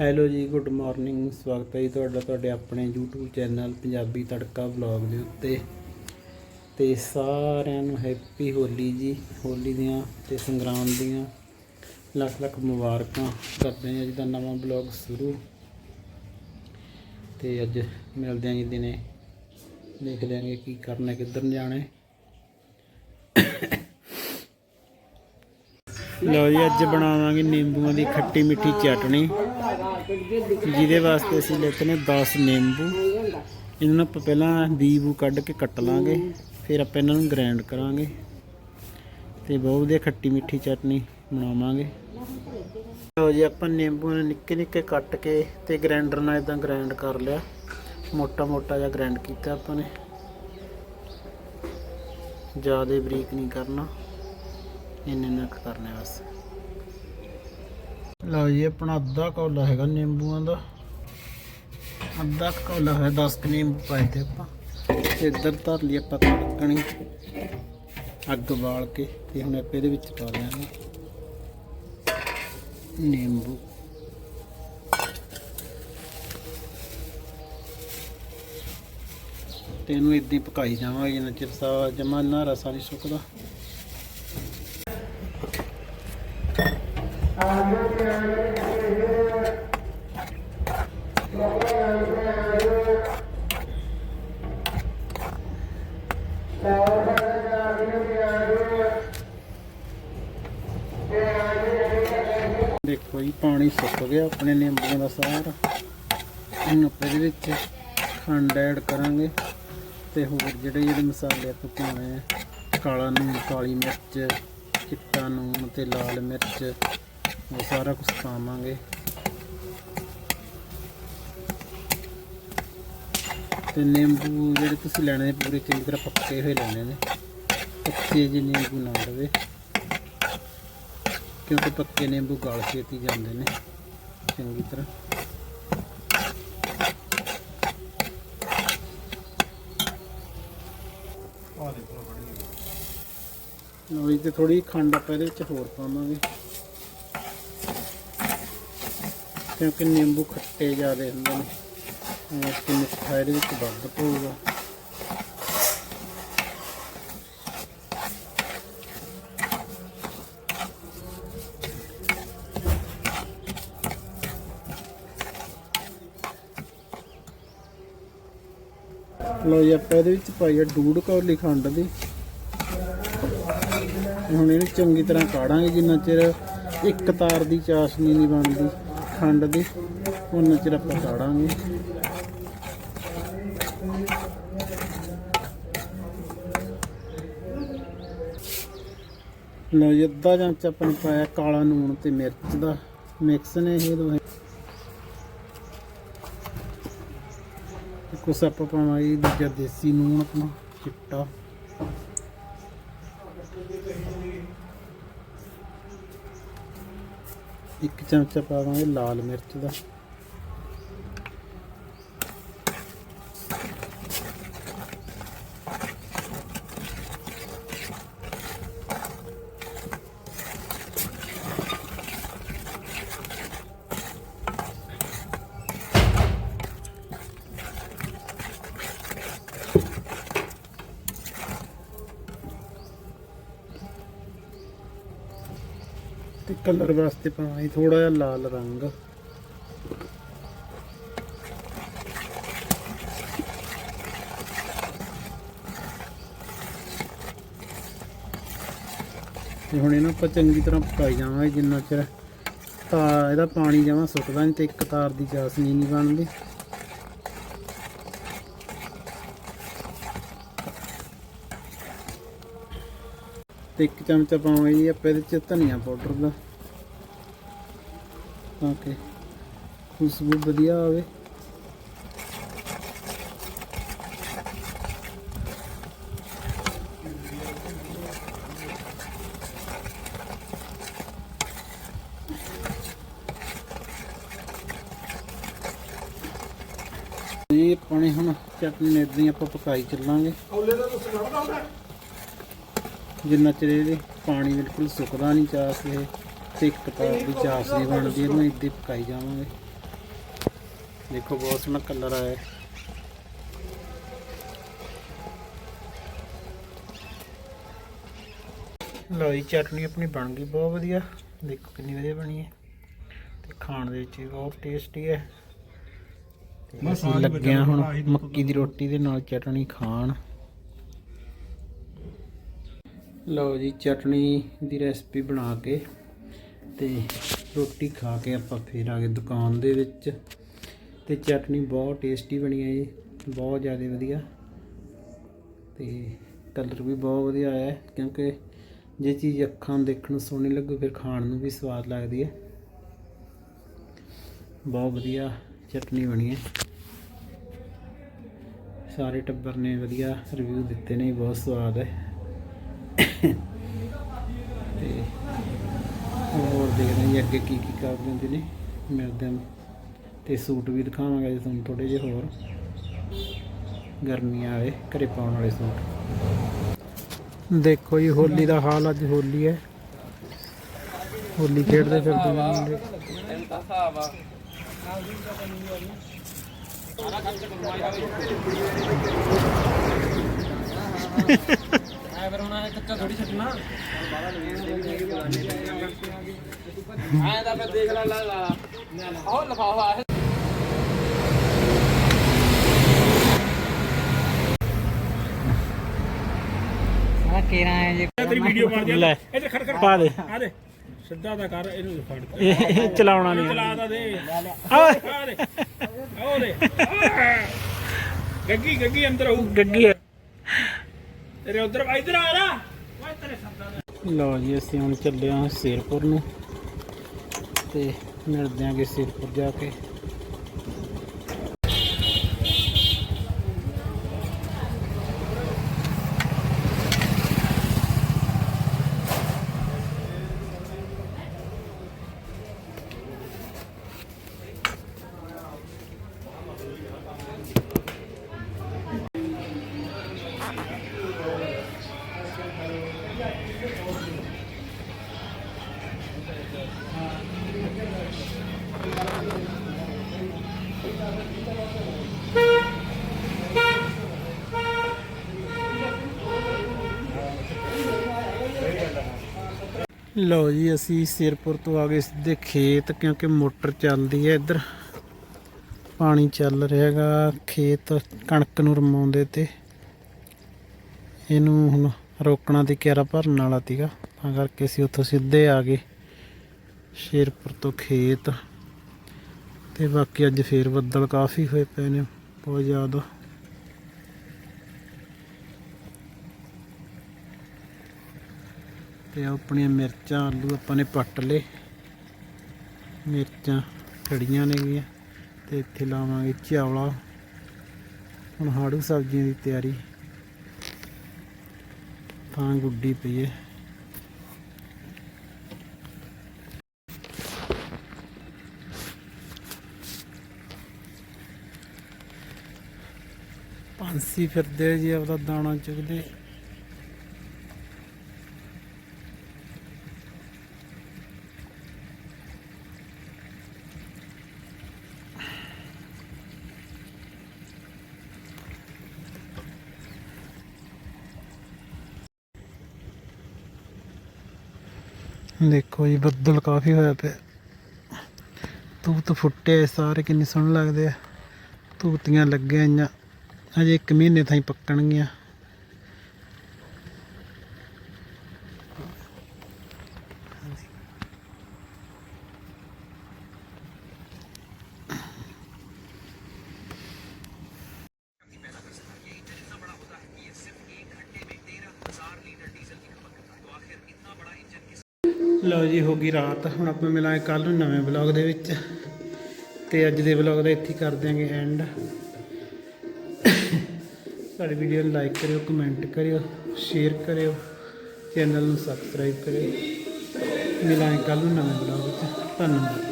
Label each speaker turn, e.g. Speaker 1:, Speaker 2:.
Speaker 1: Hello ਜੀ good morning ਸਵਾਗਤ ਹੈ ਜੀ ਤੁਹਾਡਾ, ਤੁਹਾਡੇ ਆਪਣੇ YouTube ਚੈਨਲ ਪੰਜਾਬੀ ਤੜਕਾ ਵਲੌਗ ਦੇ ਉੱਤੇ। ਤੇ ਸਾਰਿਆਂ ਨੂੰ ਹੈਪੀ ਹੋਲੀ ਜੀ, ਹੋਲੀ ਦੀਆਂ ਤੇ ਸੰਗਰਾਂਦ ਦੀਆਂ। ਲੱਖ ਲੱਖ ਮੁਬਾਰਕਾਂ ਕਰਦੇ ਹਾਂ ਅੱਜ ਦਾ ਨਵਾਂ ਵਲੌਗ ਸ਼ੁਰੂ। ਤੇ ਅੱਜ ਮਿਲਦੇ ਆਂ ਜੀ ਦਿਨੇ। ਦੇਖ ਲਿਆਂਗੇ ਕੀ ਕਰਨਾ, ਕਿੱਧਰ ਨੂੰ ਜਾਣਾ ਹੈ। ਲਓ ਜੀ, ਅੱਜ ਬਣਾਵਾਂਗੇ ਨਿੰਬੂਆਂ ਦੀ ਖੱਟੀ ਮਿੱਠੀ ਚਟਣੀ। ਜਿਹਦੇ ਵਾਸਤੇ ਅਸੀਂ ਲੈਤੇ ਨੇ 10 ਨਿੰਬੂ। ਇਹਨਾਂ ਨੂੰ ਆਪਾਂ ਪਹਿਲਾਂ ਬੀਬੂ ਕੱਢ ਕੇ ਕੱਟ ਲਾਂਗੇ, ਫਿਰ ਆਪਾਂ ਇਹਨਾਂ ਨੂੰ ਗ੍ਰਾਈਂਡ ਕਰਾਂਗੇ। ਤੇ ਬਹੁਤ ਵਧੀਆ ਖੱਟੀ ਮਿੱਠੀ ਚਟਣੀ ਬਣਾਵਾਂਗੇ। ਲਓ ਜੀ, ਆਪਾਂ ਨਿੰਬੂ ਨੂੰ ਨਿੱਕੇ ਨਿੱਕੇ ਕੱਟ ਕੇ ਤੇ ਗ੍ਰਾਈਂਡਰ ਨਾਲ ਇਦਾਂ ਗ੍ਰਾਈਂਡ ਕਰ ਲਿਆ। ਮੋਟਾ ਮੋਟਾ ਜਿਹਾ ਗ੍ਰਾਈਂਡ ਕੀਤਾ ਆਪਾਂ ਨੇ। ਜ਼ਿਆਦਾ ਬਰੀਕ ਨਹੀਂ ਕਰਨਾ। ਇੰਨੇ ਨਾ ਕਰਨੇ ਬਸ। ਲਓ ਜੀ, ਆਪਣਾ ਅੱਧਾ ਕੌਲਾ ਹੈਗਾ ਨਿੰਬੂਆਂ ਦਾ। ਅੱਧਾ ਕੁ ਕੌਲਾ ਹੈ 10 ਕੁ ਨਿੰਬੂ ਪਾਏ ਤੇ ਆਪਾਂ। ਇੱਧਰ ਧਰ ਲਈ ਆਪਾਂ ਤੜਕਣੀ। ਅੱਗ ਬਾਲ ਕੇ ਤੇ ਹੁਣ ਆਪਾਂ ਇਹਦੇ ਵਿੱਚ ਪਾ ਦਿਆਂਗੇ ਨਿੰਬੂ। ਤੇ ਇਹਨੂੰ ਇਦਾਂ ਹੀ ਪਕਾਈ ਜਾਵਾਂਗੇ ਜਿੰਨਾ ਚਿਰ ਸਾ ਜਮਾ ਨਾ ਰਸਾ ਨਹੀਂ ਸੁੱਕਦਾ। ਦੇਖੋ ਜੀ, ਪਾਣੀ ਸੁੱਕ ਗਿਆ ਆਪਣੇ ਨਿੰਬੂਆਂ ਦਾ ਸਾਰਾ। ਇਹਨੂੰ ਆਪਾਂ ਇਹਦੇ ਵਿੱਚ ਖੰਡ ਐਡ ਕਰਾਂਗੇ ਤੇ ਹੋਰ ਜਿਹੜੇ ਜਿਹੜੇ ਮਸਾਲੇ ਆਪਾਂ ਪਾਉਣੇ ਆ, ਕਾਲਾ ਨੂਣ ਕਾਲੀ ਮਿਰਚ, ਚਿੱਟਾ ਨੂਣ ਤੇ ਲਾਲ ਮਿਰਚ। ਉਹ ਸਾਰਾ ਕੁਝ ਪਾਵਾਂਗੇ। ਤੇ ਨਿੰਬੂ ਜਿਹੜੇ ਤੁਸੀਂ ਲੈਣੇ ਨੇ ਪੂਰੇ ਚੰਗੀ ਤਰ੍ਹਾਂ ਪੱਕੇ ਹੋਏ ਲੈਣੇ ਨੇ। ਕੱਚੇ ਜਿਹੇ ਨਿੰਬੂ ਨਾ ਲਵੇ ਕਿਉਂਕਿ ਪੱਕੇ ਨਿੰਬੂ ਗਲ ਛੇਤੀ ਜਾਂਦੇ ਨੇ ਚੰਗੀ ਤਰ੍ਹਾਂ। ਜੀ ਤੇ ਥੋੜੀ ਖੰਡ ਆਪਾਂ ਇਹਦੇ ਵਿੱਚ ਹੋਰ ਪਾਵਾਂਗੇ। ਕਿਉਂਕਿ ਨਿੰਬੂ ਖੱਟੇ ਜ਼ਿਆਦੇ ਹੁੰਦੇ ਨੇ। ਇਸ ਕਿ ਮਿੱਠਾ ਇਹਦੇ ਵਿੱਚ ਵੱਧ ਪਊਗਾ। ਲਓ ਜੀ, ਆਪਾਂ ਇਹਦੇ ਵਿੱਚ ਪਾਈ ਆ ਡੂੜ ਕੌਲੀ ਖੰਡ ਦੀ। ਹੁਣ ਇਹਨੂੰ ਚੰਗੀ ਤਰ੍ਹਾਂ ਕਾੜਾਂਗੇ, ਜਿੰਨਾ ਚਿਰ ਇੱਕ ਤਾਰ ਦੀ ਚਾਸ਼ਨੀ ਨਹੀਂ ਬਣਦੀ। ਖੰਡ ਦੀ, ਉਹਨਾਂ ਚਿਰ ਆਪਾਂ ਕਾੜਾਂਗੇ ਲਓ ਜੀ, ਅੱਧਾ ਚਮਚ ਆਪਾਂ ਨੇ ਪਾਇਆ ਕਾਲਾ ਨੂਣ ਤੇ ਮਿਰਚ ਦਾ ਮਿਕਸ ਨੇ ਇਹ ਦੋਵੇਂ ਕੁਛ ਆਪਾਂ ਪਾਵਾਂਗੇ ਦੂਜਾ ਦੇਸੀ ਨੂਣ ਆਪਣਾ, ਚਿੱਟਾ। ਇੱਕ ਚਮਚਾ ਪਾ ਪਾਵਾਂਗੇ ਲਾਲ ਮਿਰਚ ਦਾ। ਕਲਰ ਵਾਸਤੇ ਪਾਵਾਂਗੇ ਥੋੜਾ ਜਿਹਾ ਲਾਲ ਰੰਗ। ਤੇ ਹੁਣ ਇਹਨੂੰ ਆਪਾਂ ਚੰਗੀ ਤਰ੍ਹਾਂ ਪਕਾਈ ਜਾਵਾਂਗੇ ਜਿੰਨਾ ਚਿਰ ਤਾਂ ਇਹਦਾ ਪਾਣੀ ਜਮਾ ਸੁੱਕਦਾ ਨਹੀਂ ਤੇ ਇੱਕ ਤਾਰ ਦੀ ਚਾਸਨੀ ਨਹੀਂ ਬਣਦੀ। ਤੇ ਇੱਕ ਚਮਚਾ ਪਾਵਾਂਗੇ ਜੀ ਆਪਾਂ ਇਹਦੇ ਚ ਧਨੀਆ ਪਾਊਡਰ ਦਾ ਤਾਂ ਕਿ ਖੁਸ਼ਬੂ ਵਧੀਆ ਆਵੇ। ਇਹ ਪਾਣੀ ਹੁਣ ਚਟਨੀ ਨੇ ਇਦਾਂ ਆਪਾਂ ਪਕਾਈ ਚੱਲਾਂਗੇ। ਜਿੰਨਾ ਚਿਰ ਇਹਦੇ ਪਾਣੀ ਬਿਲਕੁਲ ਸੁੱਕਦਾ ਨਹੀਂ ਚਾਸ ਇਹ ਤੇ ਇੱਕ ਤਾਰ ਦੀ ਚਾਸ ਨਹੀਂ ਬਣਦੀ ਇਹਨੂੰ ਇੱਦਾਂ ਪਕਾਈ ਜਾਵਾਂਗੇ। ਦੇਖੋ ਬਹੁਤ ਸੋਹਣਾ ਕਲਰ ਆਇਆ। ਲਓ ਜੀ ਚਟਨੀ ਆਪਣੀ ਬਣ ਗਈ ਬਹੁਤ ਵਧੀਆ। ਦੇਖੋ ਕਿੰਨੀ ਵਧੀਆ ਬਣੀ ਹੈ। ਤੇ ਖਾਣ ਦੇ ਵਿੱਚ ਵੀ ਬਹੁਤ ਟੇਸਟੀ ਹੈ। ਅਸੀਂ
Speaker 2: ਸਾਰੀ
Speaker 1: ਲੱਗੇ ਹਾਂ ਹੁਣ ਮੱਕੀ ਦੀ ਰੋਟੀ ਦੇ ਨਾਲ ਚਟਨੀ ਖਾਣ। ਲਓ ਜੀ ਚਟਨੀ ਦੀ ਰੈਸਪੀ ਬਣਾ ਕੇ ਤੇ ਰੋਟੀ ਖਾ ਕੇ ਆਪਾਂ ਫੇਰ ਆ ਗਏ ਦੁਕਾਨ ਦੇ ਵਿੱਚ। ਤੇ ਚਟਨੀ ਬਹੁਤ ਟੇਸਟੀ ਬਣੀ ਹੈ ਜੀ, ਬਹੁਤ ਜ਼ਿਆਦਾ ਵਧੀਆ। ਤੇ ਕਲਰ ਵੀ ਬਹੁਤ ਵਧੀਆ ਆਇਆ ਕਿਉਂਕਿ ਜੇ ਚੀਜ਼ ਅੱਖਾਂ ਨੂੰ ਦੇਖਣ ਨੂੰ ਸੋਹਣੀ ਲੱਗੂ, ਫਿਰ ਖਾਣ ਨੂੰ ਵੀ ਸਵਾਦ ਲੱਗਦੀ ਹੈ। ਬਹੁਤ ਵਧੀਆ ਚਟਨੀ ਬਣੀ ਹੈ। ਸਾਰੇ ਟੱਬਰ ਨੇ ਵਧੀਆ ਰਿਵਿਊ ਦਿੱਤੇ ਨੇ, ਬਹੁਤ ਸਵਾਦ ਹੈ। ਤੇ ਹੋਰ ਦੇਖਦੇ ਜੀ ਅੱਗੇ ਕੀ ਕੀ ਕਰ ਦਿੰਦੇ ਨੇ। ਮਿਲਦੇ ਹਾਂ ਤੇ ਸੂਟ ਵੀ ਦਿਖਾਵਾਂਗਾ ਜੀ ਤੁਹਾਨੂੰ ਥੋੜੇ ਜਿਹੇ ਹੋਰ। ਗਰਮੀਆਂ ਵਾਲੇ ਘਰੇ ਪਾਉਣ ਵਾਲੇ ਸੂਟ। ਦੇਖੋ ਜੀ ਹੋਲੀ ਦਾ ਹਾਲ ਅੱਜ ਹੋਲੀ ਹੈ। ਹੋਲੀ ਖੇਡਦੇ ਫਿਰਦੇ ਨੇ ਮੁੰਡੇ।
Speaker 2: ਤੇਰੀ ਵੀਡੀਓ ਬਣ ਜਾ
Speaker 1: ਲੈ
Speaker 2: ਇੱਧਰ ਖੜ ਖੜ।
Speaker 1: ਪਾ ਦੇ।
Speaker 2: ਆ ਦੇ। ਸਿੱਧਾ ਦਾ ਕਰ ਇਹਨੂੰ ਫੜ।
Speaker 1: ਇਹ ਇਹ ਚਲਾਉਣਾ ਨਹੀਂ।
Speaker 2: ਚਲਾ ਦਾ। ਦੇ।
Speaker 1: ਓਏ
Speaker 2: ਆ ਦੇ। ਉਹ ਦੇ। ਆਹ। ਗੱਗੀ ਗੱਗੀ ਅੰਦਰ ਆਊ।
Speaker 1: ਗੱਗੀ
Speaker 2: ਤੇਰੇ ਉਧਰ ਇੱਧਰ ਆ ਜਾ। ਓਏ, ਤੇਰੇ ਸਰਦਾਰ
Speaker 1: ਲਓ ਜੀ, ਅਸੀਂ ਹੁਣ ਚੱਲੇ ਹਾਂ ਸਿਰਪੁਰ ਨੂੰ ਤੇ ਮਿਲਦੇ ਆਂਗੇ ਸ਼ੇਰਪੁਰ ਜਾ ਕੇ। ਲਓ ਜੀ, ਅਸੀਂ ਸਿਰਪੁਰ ਤੋਂ ਆ ਗਏ ਸਿੱਧੇ ਖੇਤ ਕਿਉਂਕਿ ਮੋਟਰ ਚੱਲਦੀ ਹੈ ਇੱਧਰ। ਪਾਣੀ ਚੱਲ ਰਿਹਾ ਹੈਗਾ ਖੇਤ ਕਣਕ ਨੂੰ ਰਮਾਉਂਦੇ ਤੇ। ਇਹਨੂੰ ਹੁਣ ਰੋਕਣਾ ਤੇ ਕਿਆਰਾ ਭਰਨ ਵਾਲਾ ਤੀਗਾ ਤਾਂ ਕਰਕੇ ਅਸੀਂ ਉੱਥੋਂ ਸਿੱਧੇ ਆ ਗਏ ਸ਼ੇਰਪੁਰ ਤੋਂ ਖੇਤ। ਤੇ ਬਾਕੀ ਅੱਜ ਫੇਰ ਬੱਦਲ ਕਾਫੀ ਹੋਏ ਪਏ ਨੇ, ਬਹੁਤ ਜ਼ਿਆਦਾ। ਤੇ ਆਪਣੀਆਂ ਮਿਰਚਾਂ, ਆਲੂ ਆਪਾਂ ਨੇ ਪੱਟ ਲਏ। ਮਿਰਚਾਂ ਖੜੀਆਂ ਨੇਗੀਆਂ ਤੇ ਇੱਥੇ ਲਾਵਾਂਗੇ ਚਾਵਲਾ ਹੁਣ ਹਾੜੂ ਸਬਜ਼ੀਆਂ ਦੀ ਤਿਆਰੀ। ਤਾਂ ਗੁੱਡੀ ਪਈ ਹੈ ਪੰਛੀ ਫਿਰਦੇ ਜੀ, ਆਪਦਾ ਦਾਣਾ ਚੁਗਦੇ। ਦੇਖੋ ਜੀ, ਬੱਦਲ ਕਾਫੀ ਹੋਇਆ ਪਿਆ। ਤੂਤ ਫੁੱਟੇ ਸਾਰੇ ਕਿੰਨੇ ਸੋਹਣੇ ਲੱਗਦੇ ਆ। ਤੂਤੀਆਂ ਲੱਗੀਆਂ ਆਈਆਂ ਹਜੇ 1 ਮਹੀਨੇ ਤਾਈਂ ਪੱਕਣਗੀਆਂ। ਲਓ ਜੀ, ਹੋ ਗਈ ਰਾਤ। ਹੁਣ ਆਪਾਂ ਮਿਲਾਂਗੇ ਕੱਲ ਨੂੰ ਨਵੇਂ ਵਲੌਗ ਦੇ ਵਿੱਚ। ਤੇ ਅੱਜ ਦੇ ਵਲੌਗ ਦਾ ਇੱਥੇ ਕਰ ਦਿਆਂਗੇ ਐਂਡ ਸਾਡੀ ਵੀਡੀਓ ਨੂੰ ਲਾਈਕ ਕਰਿਓ ਕਮੈਂਟ ਕਰਿਓ ਸ਼ੇਅਰ ਕਰਿਓ ਚੈਨਲ ਨੂੰ ਸਬਸਕ੍ਰਾਈਬ ਕਰਿਓ। ਮਿਲਾਂਗੇ ਕੱਲ ਨੂੰ ਨਵੇਂ ਵਲੌਗ ਵਿੱਚ। ਧੰਨਵਾਦ।